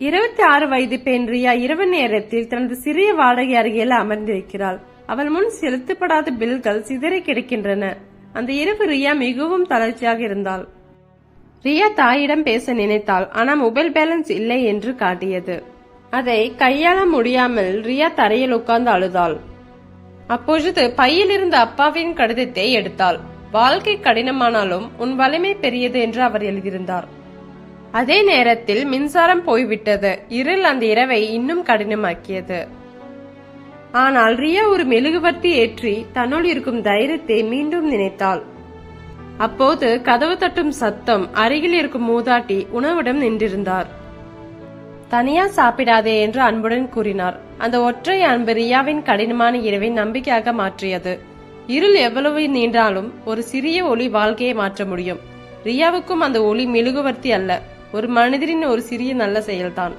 இருபத்தி ஆறு வயது பெண் ரியா இரவு நேரத்தில் தனது சிறிய வாடகை அருகில் அமர்ந்திருக்கிறாள். அவள் முன் செலுத்தப்படாத பில்கள் சிதறி கிடக்கின்றன. அந்த இரவு ரியா மிகவும் தளர்ச்சியாக இருந்தாள். ரியா தாயிடம் பேச நினைத்தாள். ஆனால் மொபைல் பேலன்ஸ் இல்லை என்று காட்டியது. அதை கையாள முடியாமல் ரியா தரையில் உட்கார்ந்து அழுதாள். அப்பொழுது பையில் இருந்த அப்பாவின் கடிதத்தை எடுத்தாள். வாழ்க்கை கடினமானாலும் உன் வலிமை பெரியது என்று அவர் எழுதியிருந்தார். அதே நேரத்தில் மின்சாரம் போய்விட்டது. இருள் அந்த இரவை இன்னும் கடினமாக்கியது. ஆனால் ரியா ஒரு மெழுகுவர்த்தி ஏற்றி தன்னுள் இருக்கும் தைரியத்தை மீண்டும் நினைத்தாள். அப்போது கதவு தட்டும் சத்தம் அருகில் இருக்கும் மூதாட்டி உணவிடம் நின்றிருந்தார். தனியா சாப்பிடாதே என்று அன்புடன் கூறினார். அந்த ஒற்றை அன்பு ரியாவின் கடினமான இரவை நம்பிக்கையாக மாற்றியது. இருள் எவ்வளவு நீண்டாலும் ஒரு சிறிய ஒளி வாழ்க்கையை மாற்ற முடியும். ரியாவுக்கும் அந்த ஒளி மெழுகுவர்த்தி அல்ல. ஒரு மனிதரின் ஒரு சிறிய நல்ல செயல்தான்.